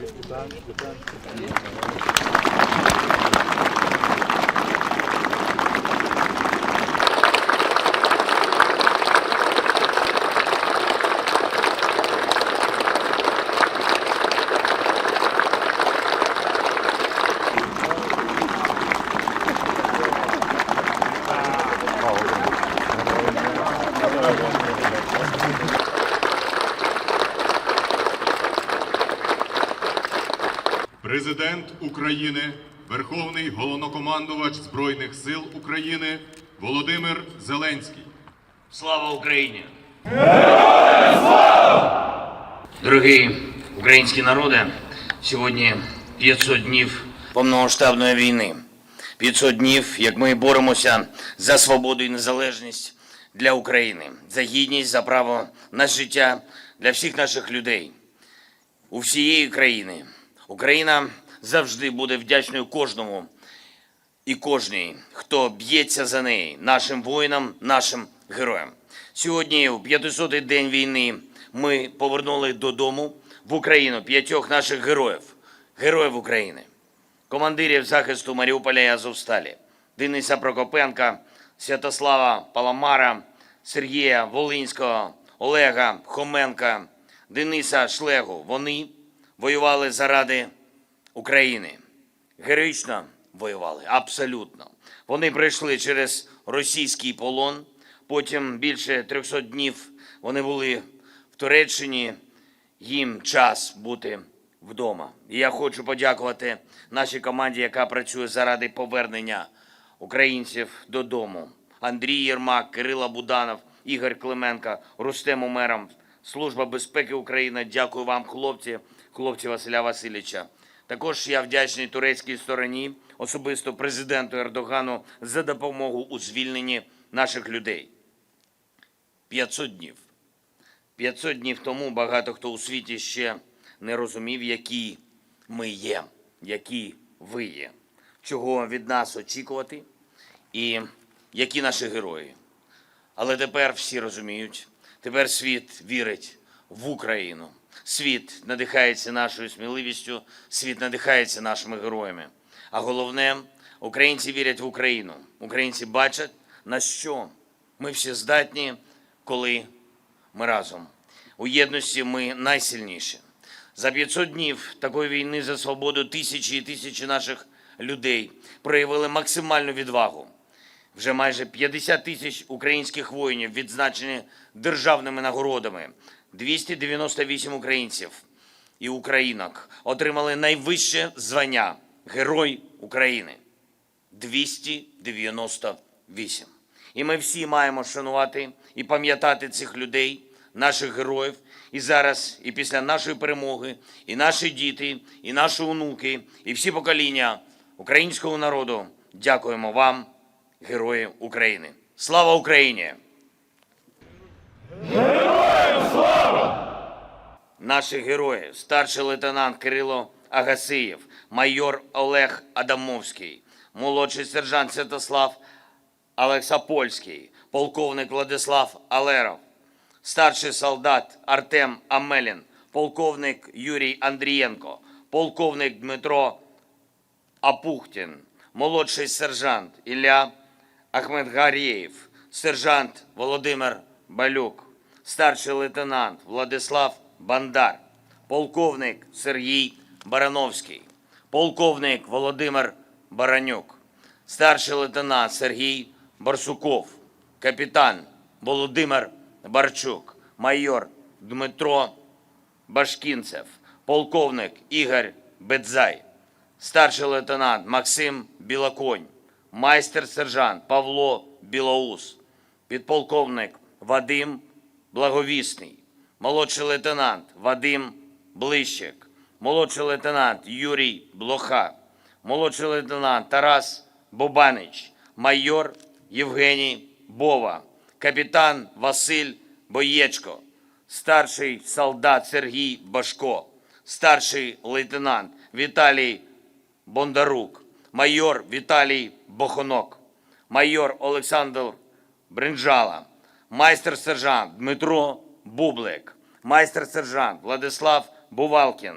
Вітаю. Президент України, Верховний головнокомандувач Збройних сил України Володимир Зеленський. Слава Україні! Дорогий український народе, сьогодні 500 днів повномасштабної війни. 500 днів, як ми боремося за свободу і незалежність для України, за гідність, за право на життя для всіх наших людей, у всієї країни. Україна завжди буде вдячною кожному і кожній, хто б'ється за неї, нашим воїнам, нашим героям. Сьогодні, у 500-й день війни, ми повернули додому в Україну п'ятьох наших героїв, героїв України, командирів захисту Маріуполя і Азовсталі, Дениса Прокопенка, Святослава Паламара, Сергія Волинського, Олега Хоменка, Дениса Шлегу. Вони воювали заради України. Героїчно воювали, абсолютно. Вони пройшли через російський полон. Потім більше 300 днів вони були в Туреччині. Їм час бути вдома. І я хочу подякувати нашій команді, яка працює заради повернення українців додому. Андрій Єрмак, Кирила Буданов, Ігор Клименко, Рустем Умером, Служба безпеки України. Дякую вам, хлопці, хлопці Василя Васильовича. Також я вдячний турецькій стороні, особисто президенту Ердогану, за допомогу у звільненні наших людей. 500 днів. 500 днів тому багато хто у світі ще не розумів, які ми є, які ви є, чого від нас очікувати і які наші герої. Але тепер всі розуміють, тепер світ вірить в Україну. Світ надихається нашою сміливістю, світ надихається нашими героями. А головне, українці вірять в Україну. Українці бачать, на що ми всі здатні, коли ми разом. У єдності ми найсильніші. За 500 днів такої війни за свободу тисячі і тисячі наших людей проявили максимальну відвагу. Вже майже 50 тисяч українських воїнів відзначені державними нагородами. 298 українців і українок отримали найвище звання Герой України. 298. І ми всі маємо шанувати і пам'ятати цих людей, наших героїв. І зараз, і після нашої перемоги, і наші діти, і наші онуки, і всі покоління українського народу дякуємо вам, герої України. Слава Україні! Наші герої, старший лейтенант Кирило Агасиєв, майор Олег Адамовський, молодший сержант Святослав Олексапольський, полковник Владислав Алеров, старший солдат Артем Амелін, полковник Юрій Андрієнко, полковник Дмитро Апухтін, молодший сержант Ілля Ахмедгарєєв, сержант Володимир Балюк, старший лейтенант Владислав Бандар, полковник Сергій Барановський, полковник Володимир Баранюк, старший лейтенант Сергій Барсуков, капітан Володимир Барчук, майор Дмитро Башкінцев, полковник Ігор Бедзай, старший лейтенант Максим Білоконь, майстер-сержант Павло Білоус, підполковник Вадим Благовісний, молодший лейтенант Вадим Блищик, молодший лейтенант Юрій Блоха, молодший лейтенант Тарас Бобанич, майор Євгеній Бова, капітан Василь Боєчко, старший солдат Сергій Башко, старший лейтенант Віталій Бондарук, майор Віталій Бохонок, майор Олександр Бринджала, майстер-сержант Дмитро Бублик, майстер-сержант Владислав Бувалкін,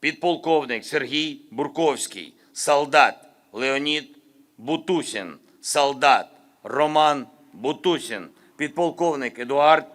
підполковник Сергій Бурковський, солдат Леонід Бутусін, солдат Роман Бутусін, підполковник Едуард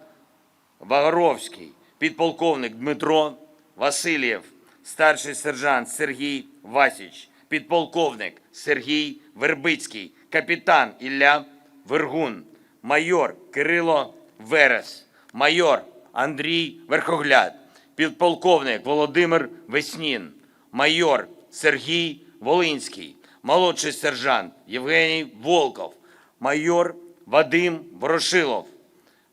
Вагоровський, підполковник Дмитро Васильєв, старший сержант Сергій Васіч, підполковник Сергій Вербицький, капітан Ілля Вергун, майор Кирило Верес, майор Андрій Верхогляд, підполковник Володимир Веснін, майор Сергій Волинський, молодший сержант Євгеній Волков, майор Вадим Ворошилов,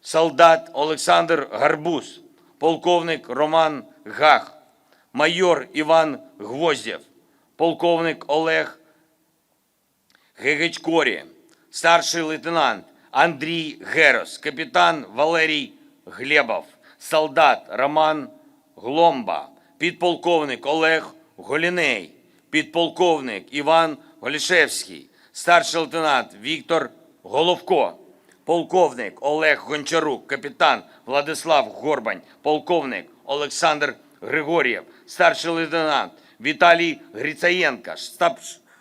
солдат Олександр Гарбуз, полковник Роман Гах, майор Іван Гвоздєв, полковник Олег Гегечкорі, старший лейтенант Андрій Герос, капітан Валерій Глебов, солдат Роман Гломба, підполковник Олег Голіней, підполковник Іван Голішевський, старший лейтенант Віктор Головко, полковник Олег Гончарук, капітан Владислав Горбань, полковник Олександр Григорєв, старший лейтенант Віталій Грицаєнка, штаб,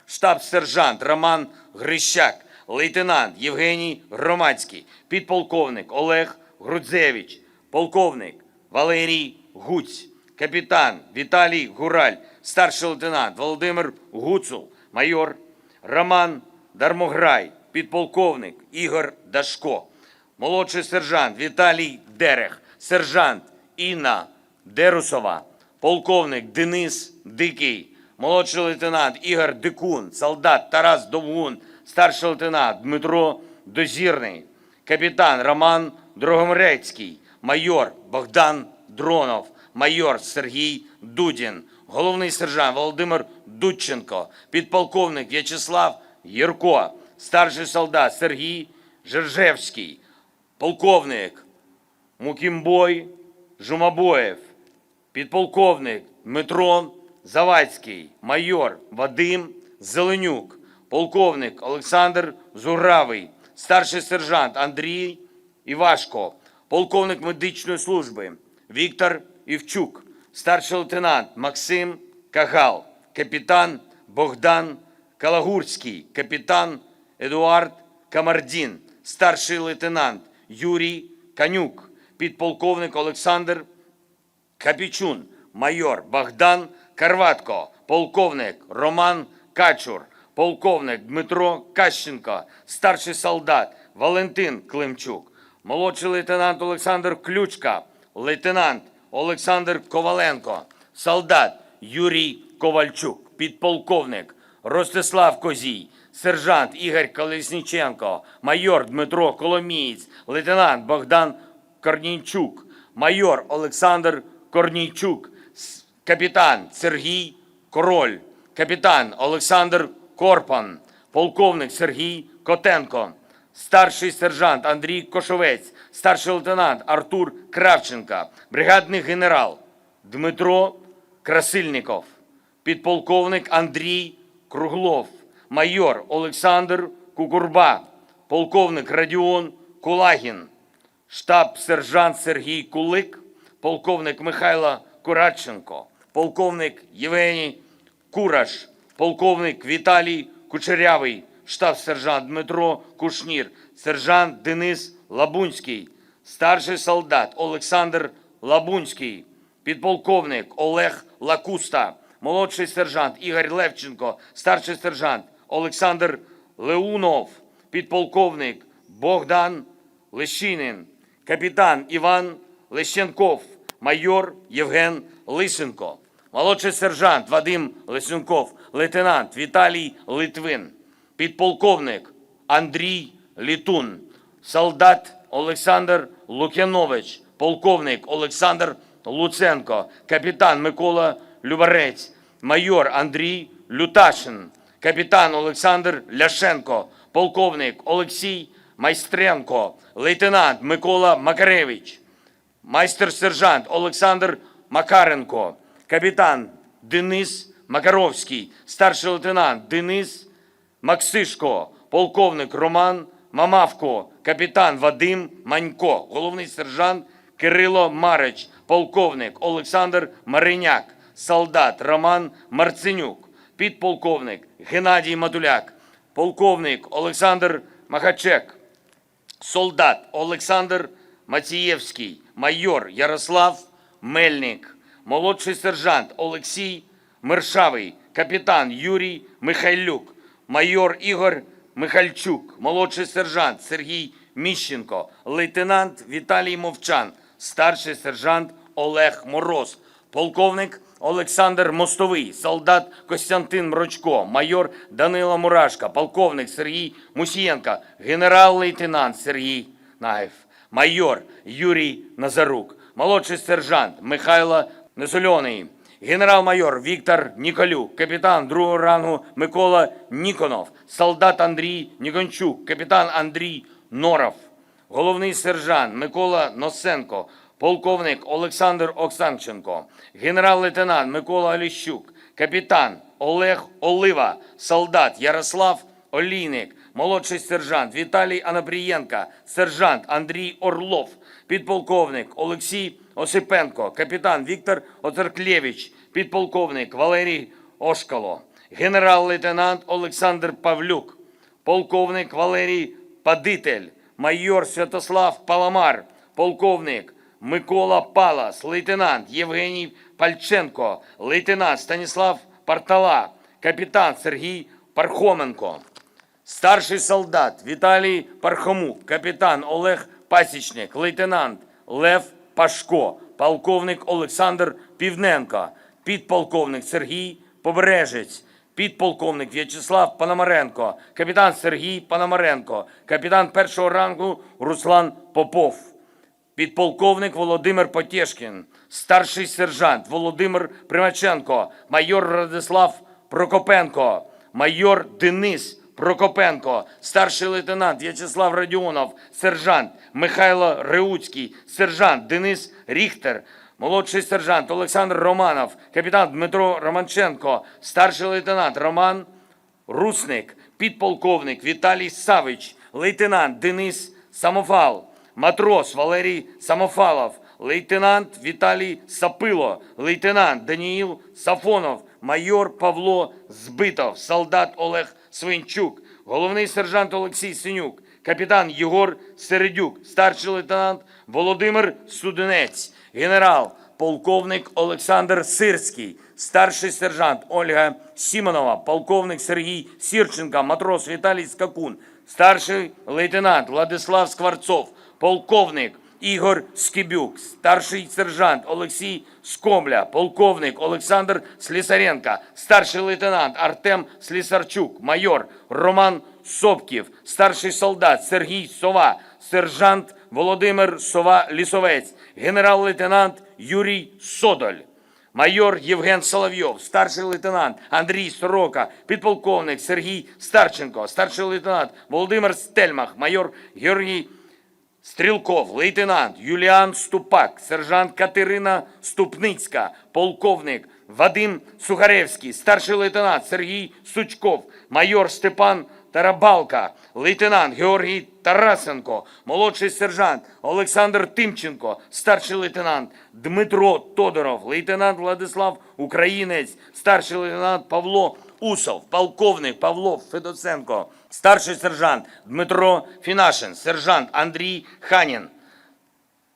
штаб-сержант Роман Грищак, лейтенант Євгеній Громадський, підполковник Олег Грудзевич, полковник Валерій Гуць, капітан Віталій Гураль, старший лейтенант Володимир Гуцул, майор Роман Дармограй, підполковник Ігор Дашко, молодший сержант Віталій Дерех, сержант Інна Дерусова, полковник Денис Дикий, молодший лейтенант Ігор Дикун, солдат Тарас Довгун, старший лейтенант Дмитро Дозірний, капітан Роман Дрогомрецький, майор Богдан Дронов, майор Сергій Дудін, головний сержант Володимир Дудченко, підполковник В'ячеслав Єрко, старший солдат Сергій Жержевський, полковник Мукімбой Жумабоєв, підполковник Дмитро Завадський, майор Вадим Зеленюк, полковник Олександр Зугравий, старший сержант Андрій Івашко, полковник медичної служби Віктор Івчук, старший лейтенант Максим Кагал, капітан Богдан Калагурський, капітан Едуард Камардін, старший лейтенант Юрій Канюк, підполковник Олександр Капічун, майор Богдан Карватко, полковник Роман Качур, полковник Дмитро Кащенко, старший солдат Валентин Климчук, молодший лейтенант Олександр Ключка, лейтенант Олександр Коваленко, солдат Юрій Ковальчук, підполковник Ростислав Козій, сержант Ігор Колесніченко, майор Дмитро Коломієць, лейтенант Богдан Корнійчук, майор Олександр Корнійчук, капітан Сергій Король, капітан Олександр Корпан, полковник Сергій Котенко, старший сержант Андрій Кошовець, старший лейтенант Артур Кравченко, бригадний генерал Дмитро Красильников, підполковник Андрій Круглов, майор Олександр Кукурба, полковник Радіон Кулагін, штаб-сержант Сергій Кулик, полковник Михайло Курадченко, полковник Євгеній Кураш, полковник Віталій Кучерявий, штаб-сержант Дмитро Кушнір, сержант Денис Лабунський, старший солдат Олександр Лабунський, підполковник Олег Лакуста, молодший сержант Ігор Левченко, старший сержант Олександр Леунов, підполковник Богдан Лещинин, капітан Іван Лещенков, майор Євген Лисенко, молодший сержант Вадим Лисенков, лейтенант Віталій Литвин, підполковник Андрій Літун, солдат Олександр Лукянович, полковник Олександр Луценко, капітан Микола Любарець, майор Андрій Люташин, капітан Олександр Ляшенко, полковник Олексій Майстренко, лейтенант Микола Макаревич, майстер-сержант Олександр Макаренко, капітан Денис Макаровський, старший лейтенант Денис Максишко, полковник Роман Мамавко, капітан Вадим Манько, головний сержант Кирило Марич, полковник Олександр Мариняк, солдат Роман Марценюк, підполковник Геннадій Матуляк, полковник Олександр Махачек, солдат Олександр Мацієвський, майор Ярослав Мельник, молодший сержант Олексій Мершавий, капітан Юрій Михайлюк, майор Ігор Михальчук, молодший сержант Сергій Міщенко, лейтенант Віталій Мовчан, старший сержант Олег Мороз, полковник Олександр Мостовий, солдат Костянтин Мрочко, майор Данила Мурашка, полковник Сергій Мусієнко, генерал-лейтенант Сергій Наєв, майор Юрій Назарук, молодший сержант Михайло Несольоний, генерал-майор Віктор Ніколюк, капітан другого рангу Микола Ніконов, солдат Андрій Нікончук, капітан Андрій Норов, головний сержант Микола Носенко, полковник Олександр Оксанченко, генерал-лейтенант Микола Оліщук, капітан Олег Олива, солдат Ярослав Олійник, молодший сержант Віталій Анапрієнко, сержант Андрій Орлов, підполковник Олексій Осипенко, капітан Віктор Оцерклєвич, підполковник Валерій Ошкало, генерал-лейтенант Олександр Павлюк, полковник Валерій Падитель, майор Святослав Паламар, полковник Микола Палас, лейтенант Євгеній Пальченко, лейтенант Станіслав Партала, капітан Сергій Пархоменко. Старший солдат Віталій Пархомук, капітан Олег Пасічник, лейтенант Лев Пашко, полковник Олександр Півненко, підполковник Сергій Побережець, підполковник В'ячеслав Пономаренко, капітан Сергій Пономаренко, капітан першого рангу Руслан Попов, підполковник Володимир Потєшкін, старший сержант Володимир Примаченко, майор Радислав Прокопенко, майор Денис Прокопенко, старший лейтенант В'ячеслав Радіонов, сержант Михайло Реуцький, сержант Денис Ріхтер, молодший сержант Олександр Романов, капітан Дмитро Романченко, старший лейтенант Роман Русник, підполковник Віталій Савич, лейтенант Денис Самофал, матрос Валерій Самофалов, лейтенант Віталій Сапило, лейтенант Даніїл Сафонов, майор Павло Збитов, солдат Олег Свинчук, головний сержант Олексій Синюк, капітан Єгор Середюк, старший лейтенант Володимир Суденець, генерал, полковник Олександр Сирський, старший сержант Ольга Сімонова, полковник Сергій Сірченко, матрос Віталій Скакун, старший лейтенант Владислав Скворцов, полковник Ігор Скибюк, старший сержант Олексій Скомля, полковник Олександр Слісаренко, старший лейтенант Артем Слісарчук, майор Роман Сопків, старший солдат Сергій Сова, сержант Володимир Сова Лісовець, генерал-лейтенант Юрій Содоль. Майор Євген Соловйов, старший лейтенант Андрій Сорока, підполковник Сергій Старченко, старший лейтенант Володимир Стельмах, майор Георгій Стрілков, лейтенант Юліан Ступак, сержант Катерина Ступницька, полковник Вадим Сухаревський, старший лейтенант Сергій Сучков, майор Степан Тарабалка, лейтенант Георгій Тарасенко, молодший сержант Олександр Тимченко, старший лейтенант Дмитро Тодоров, лейтенант Владислав Українець, старший лейтенант Павло Усов, полковник Павло Федоценко, старший сержант Дмитро Фінашин, сержант Андрій Ханін,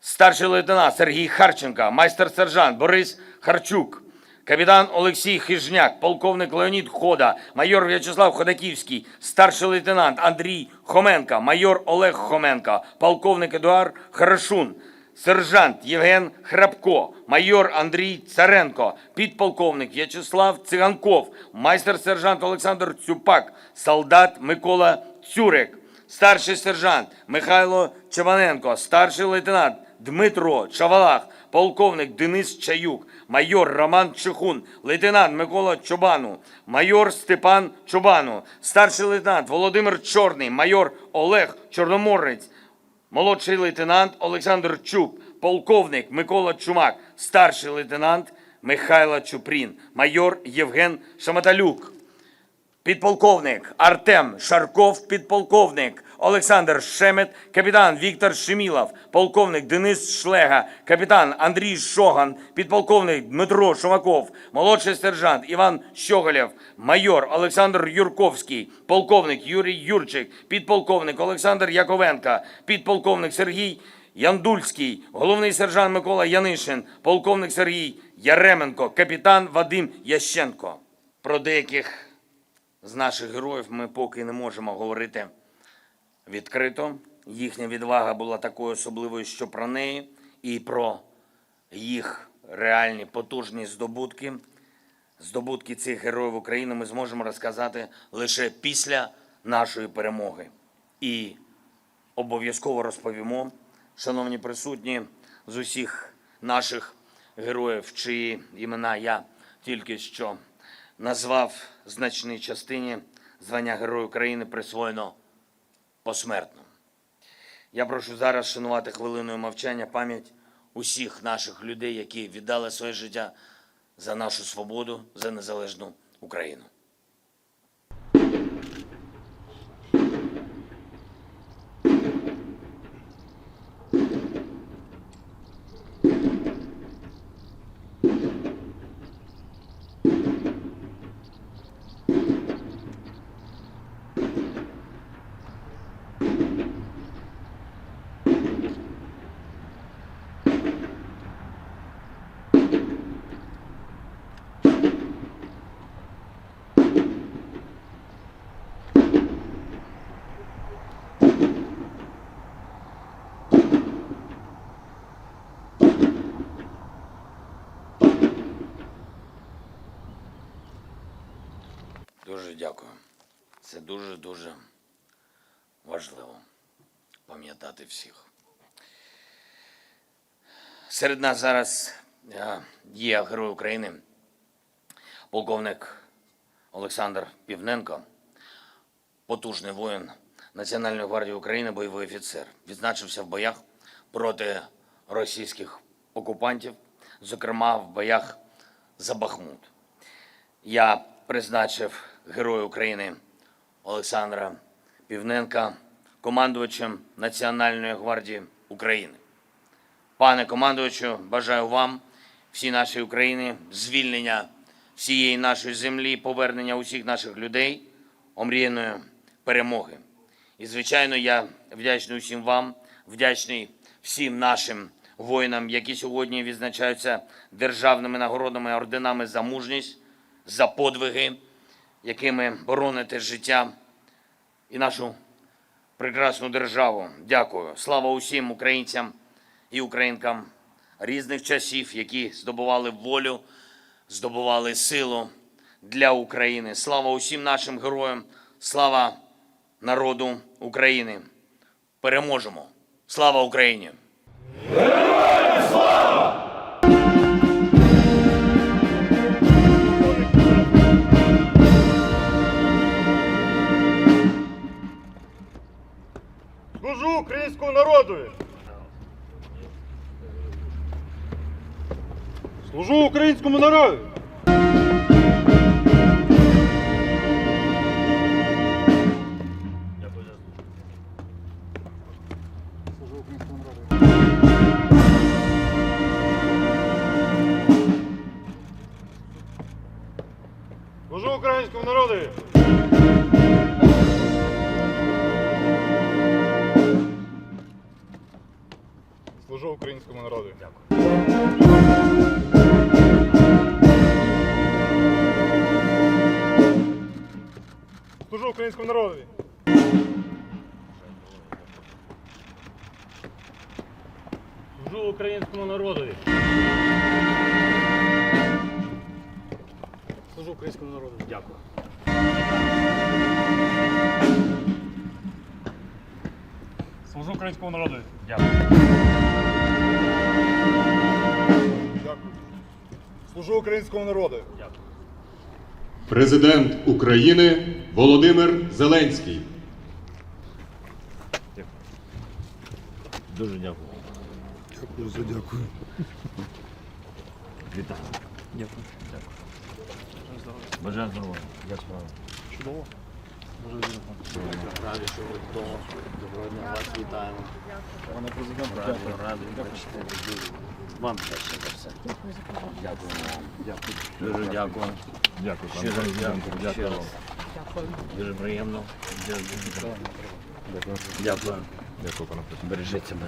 старший лейтенант Сергій Харченко, майстер-сержант Борис Харчук, капітан Олексій Хижняк, полковник Леонід Хода, майор В'ячеслав Ходаківський, старший лейтенант Андрій Хоменко, майор Олег Хоменко, полковник Едуард Хорошун, сержант Євген Храпко, майор Андрій Царенко, підполковник В'ячеслав Циганков, майстер-сержант Олександр Цюпак, солдат Микола Цюрик, старший сержант Михайло Чабаненко, старший лейтенант Дмитро Чавалах, полковник Денис Чаюк, майор Роман Чехун, лейтенант Микола Чобану, майор Степан Чобану, старший лейтенант Володимир Чорний, майор Олег Чорноморець, молодший лейтенант Олександр Чуб, полковник Микола Чумак, старший лейтенант Михайло Чупрін, майор Євген Шаматалюк. Підполковник Артем Шарков, підполковник Олександр Шемет, капітан Віктор Шемілов, полковник Денис Шлега, капітан Андрій Шоган, підполковник Дмитро Шумаков, молодший сержант Іван Щоголєв, майор Олександр Юрковський, полковник Юрій Юрчик, підполковник Олександр Яковенко, підполковник Сергій Яндульський, головний сержант Микола Янишин, полковник Сергій Яременко, капітан Вадим Ященко. Про деяких з наших героїв ми поки не можемо говорити відкрито. Їхня відвага була такою особливою, що про неї і про їх реальні потужні здобутки, здобутки цих героїв України ми зможемо розказати лише після нашої перемоги. І обов'язково розповімо, шановні присутні, з усіх наших героїв, чиї імена я тільки що назвав значній частині звання Герою України присвоєно посмертно. Я прошу зараз шанувати хвилиною мовчання пам'ять усіх наших людей, які віддали своє життя за нашу свободу, за незалежну Україну. Дуже дякую. Це дуже дуже важливо пам'ятати всіх. Серед нас зараз е, є герой України, полковник Олександр Півненко, потужний воїн Національної гвардії України, бойовий офіцер. Відзначився в боях проти російських окупантів, зокрема в боях за Бахмут. Я призначив Героя України Олександра Півненка командувачем Національної гвардії України. Пане командувачу, бажаю вам, всій нашій Україні, звільнення всієї нашої землі, повернення усіх наших людей, омріяної перемоги. І, звичайно, я вдячний усім вам, вдячний всім нашим воїнам, які сьогодні відзначаються державними нагородами, орденами за мужність, за подвиги, якими бороните життя і нашу прекрасну державу. Дякую. Слава усім українцям і українкам різних часів, які здобували волю, здобували силу для України. Слава усім нашим героям, слава народу України. Переможемо! Слава Україні! Служу народу! Служу українському народу! Служу українському народу. Дякую. Служу українському народові. Служу українському народові. Служу українському народу. Дякую. Служу українському народу. Дякую. Дякую. Служу українському народу. Дякую. Президент України Володимир Зеленський. Дуже дякую. Дякую за дякую. Вітаю. Дякую. Дякую. Бажаю здоров'я. Як справа? Чудово. Раді, що ви вдома. Доброго дня, вас вітаємо. Пане президент, Радий, дякую. радий бачити. Вам перше за все. Дякую вам. Дякую. Дуже дякую. Дякую, пане Щиро дякую. Ще. Дуже приємно. Дуже- Дякую. Дякую, пане президент. Бережіть себе.